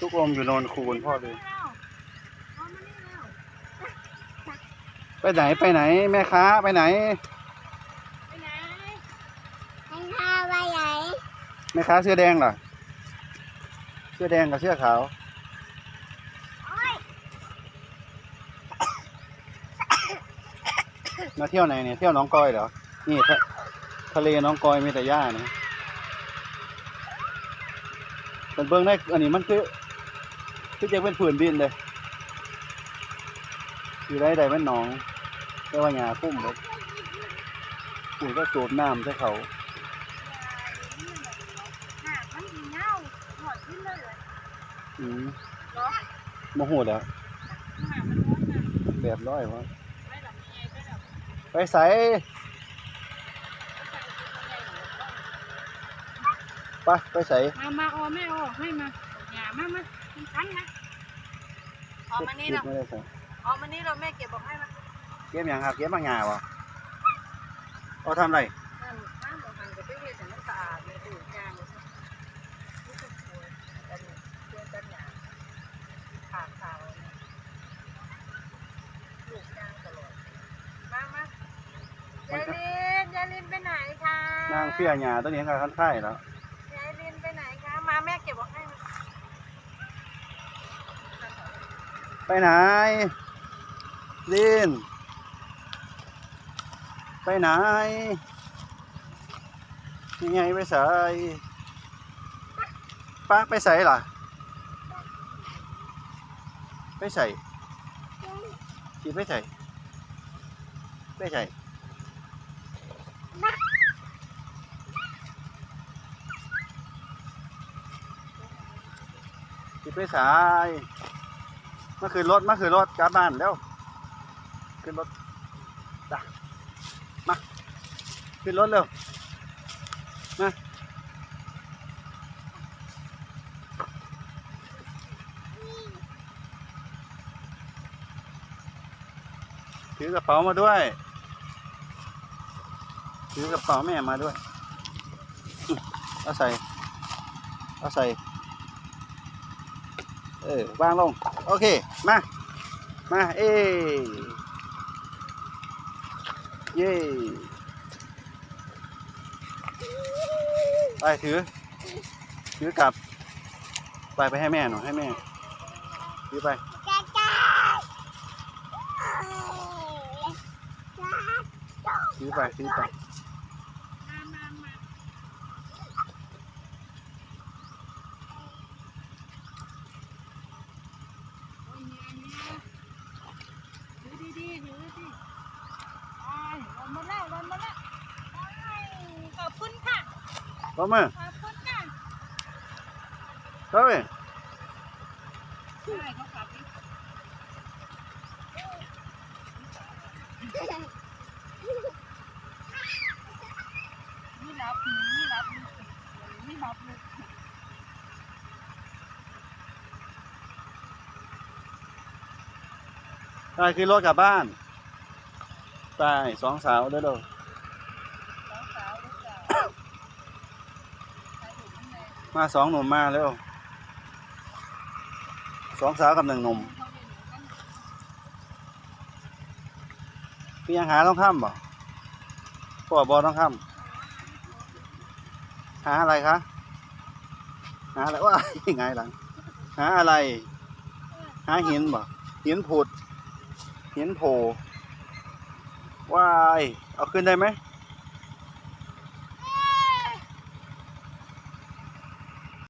ทุกอมอยู่โนนคูณพ่อเลยไปไหนไปไหน แม่ค้าไปไหน ไปไหนให้ข้าไปไหนแม่ค้าเสื้อแดงเหรอเสื้อแดงกับเสื้อขาวโอ้ยมาเที่ยวไหนเนี่ยเที่ยวหน้องกอยเหรอนี่ทะทะเลหน้องกอยมีแต่หญ้านะเป็นเบื้องได้อันนี้มันคือ คือจะเป็นผืนดินเลยอยู่ได้ใดเป็นหนองแต่ว่าหญ้าพุ่มเลยปุ๋ยก็สูบน้ำใส่เขาอืมเนาะโมโหแล้วหากมันร้อนน่ะแบบร้อยวะไปใส่ไปไปใส่มามาออแม่ออให้มาอย่ามามา มันคันนะออกมานี่คิดเนาะไม่ได้ใส่ออกมานี่เราแม่เก็บบอกให้มาเก็บหยังครับเก็บบางหญ้าวะเอาทำไรนั่นน้ำบอกหันกับไปเฮ็ดให้มันสะอาดเลยดูจางเลยรู้สึกปวดอันนี้เพื่อนกันหยาขาดขาวเนี่ยลูกจางตลอดมามายายลินยายลินไปไหนคะนางเฟี้ยหญ้าตัวนี้ก็คันไข่แล้ว ยายลินไปไหนคะ มาแม่เก็บบอกให้มา ไปไหน ลิน ไปไหน ยังไงไปใส่ป้าไปใส่ล่ะ ไปใส่คิดไปใส่ไปใส่คิดไปใส่ มาขึ้นรถมาขึ้นรถกลับบ้านแล้วขึ้นรถจ้ะมาขึ้นรถเร็วมาถือกระเป๋ามาด้วย ถือกระเป๋าแม่มาด้วย เอาใส่ เอาใส่ เออวางลง โอเค มา มา เอ้เย่ไปถือ ถือกลับ ไปไปให้แม่หน่อยให้แม่ ถือไปจ้าจ้าเอ้ยจ้าถือไปถือไป มามามาโอ้ยเนี่ยเนี่ยถือดีๆถือดีๆอ้ายลงมาแล้วลงมาแล้วอ้ายขอบคุณค่ะ พร้อมมือขอบคุณค่ะเข้าไปใช่เขาขับดินี่รับนี่รับนี่รับลูกไปคือรถกลับบ้าน ไปสองสาวเด้อเด้อ สาวสาวลูกสาวใครถูกยังไง มาสองหนุ่มมาเร็วสองสาวกับหนึ่งหนุ่มพี่ยังหาต้องข้ามบ่พ่อบอต้องข้ามหาอะไรคะหาอะไรว่าไงหลังหาอะไร หาหินบ่หินผุดหินโผล่ว้ายเอาขึ้นได้ไหม